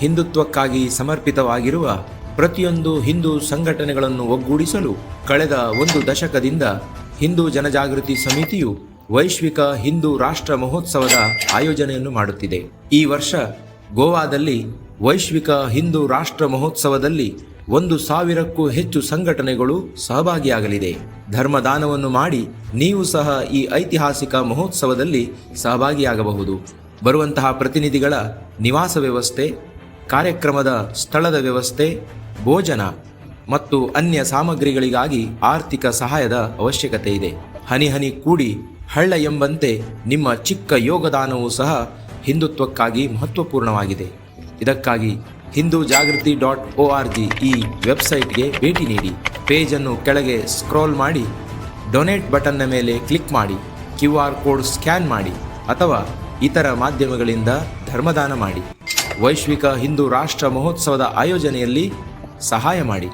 ಹಿಂದುತ್ವಕ್ಕಾಗಿ ಸಮರ್ಪಿತವಾಗಿರುವ ಪ್ರತಿಯೊಂದು ಹಿಂದೂ ಸಂಘಟನೆಗಳನ್ನು ಒಗ್ಗೂಡಿಸಲು ಕಳೆದ ಒಂದು ದಶಕದಿಂದ ಹಿಂದೂ ಜನಜಾಗೃತಿ ಸಮಿತಿಯು ವೈಶ್ವಿಕ ಹಿಂದೂ ರಾಷ್ಟ್ರ ಮಹೋತ್ಸವದ ಆಯೋಜನೆಯನ್ನು ಮಾಡುತ್ತಿದೆ. ಈ ವರ್ಷ ಗೋವಾದಲ್ಲಿ ವೈಶ್ವಿಕ ಹಿಂದೂ ರಾಷ್ಟ್ರ ಮಹೋತ್ಸವದಲ್ಲಿ ಒಂದು ಸಾವಿರಕ್ಕೂ ಹೆಚ್ಚು ಸಂಘಟನೆಗಳು ಸಹಭಾಗಿಯಾಗಲಿದೆ. ಧರ್ಮದಾನವನ್ನು ಮಾಡಿ ನೀವು ಸಹ ಈ ಐತಿಹಾಸಿಕ ಮಹೋತ್ಸವದಲ್ಲಿ ಸಹಭಾಗಿಯಾಗಬಹುದು. ಬರುವಂತಹ ಪ್ರತಿನಿಧಿಗಳ ನಿವಾಸ ವ್ಯವಸ್ಥೆ ಕಾರ್ಯಕ್ರಮದ ಸ್ಥಳದ ವ್ಯವಸ್ಥೆ, ಭೋಜನ ಮತ್ತು ಅನ್ಯ ಸಾಮಗ್ರಿಗಳಿಗಾಗಿ ಆರ್ಥಿಕ ಸಹಾಯದ ಅವಶ್ಯಕತೆ ಇದೆ. ಹನಿ ಹನಿ ಕೂಡಿ ಹಳ್ಳ ಎಂಬಂತೆ ನಿಮ್ಮ ಚಿಕ್ಕ ಯೋಗದಾನವೂ ಸಹ ಹಿಂದುತ್ವಕ್ಕಾಗಿ ಮಹತ್ವಪೂರ್ಣವಾಗಿದೆ. ಇದಕ್ಕಾಗಿ ಹಿಂದೂ ಜಾಗೃತಿ ಡಾಟ್ ಒ ಆರ್ ಜಿ ಈ ವೆಬ್ಸೈಟ್ಗೆ ಭೇಟಿ ನೀಡಿ. ಪೇಜನ್ನು ಕೆಳಗೆ ಸ್ಕ್ರೋಲ್ ಮಾಡಿ, ಡೊನೇಟ್ ಬಟನ್ನ ಮೇಲೆ ಕ್ಲಿಕ್ ಮಾಡಿ, ಕ್ಯೂ ಆರ್ ಕೋಡ್ ಸ್ಕ್ಯಾನ್ ಮಾಡಿ ಅಥವಾ ಇತರ ಮಾಧ್ಯಮಗಳಿಂದ ಧರ್ಮದಾನ ಮಾಡಿ. ವೈಶ್ವಿಕ ಹಿಂದೂ ರಾಷ್ಟ್ರ ಮಹೋತ್ಸವದ ಆಯೋಜನೆಯಲ್ಲಿ ಸಹಾಯ ಮಾಡಿ.